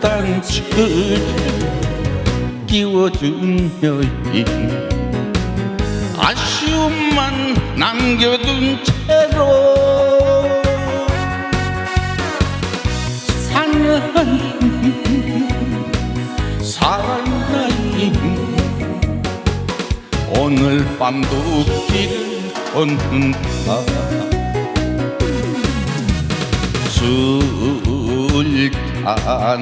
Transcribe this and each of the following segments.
단추를 끼워준 여인 아쉬움만 남겨둔 채로 사랑하인 사랑하인 오늘 밤도 길을 걷는다 술잔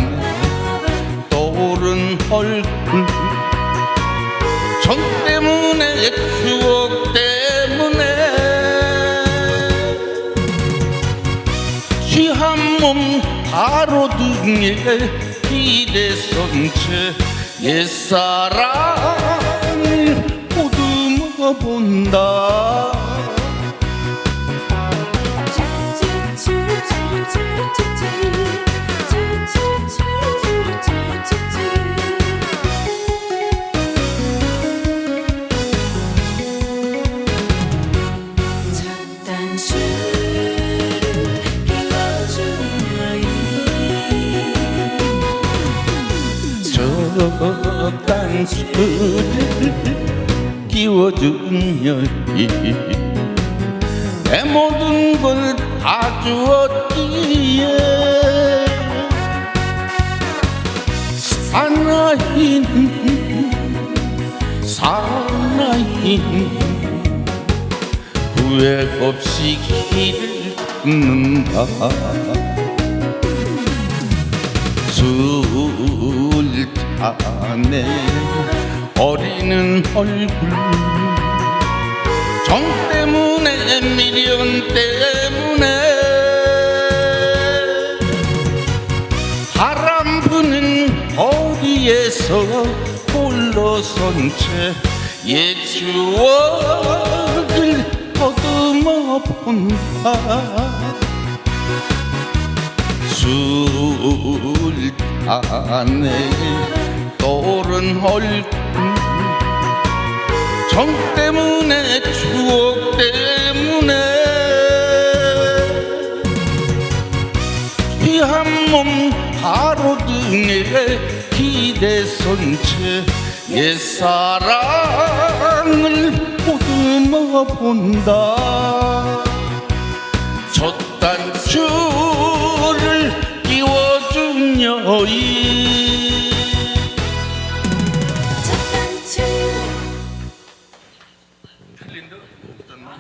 떠오른 얼굴. 전 때문에 추억 때문에 취한 몸 바로 등에 기대선 채 옛사랑을 보듬어 본다 단수를 여인 내 모든 걸 다 주었기에 사나인 사나인 후회 없이 길을 걷는다 술잔에 어리는 얼굴. 정 때문에 미련 때문에 바람 부는 거리에서 홀로 선 채옛 추억을 더듬어 본다 술잔에 떠오른 얼굴. 정 때문에 추억 때문에. 귀한 몸 바로 등에 기대선 채 옛사랑을 보듬어 본다. 첫 단추를 끼워준 여인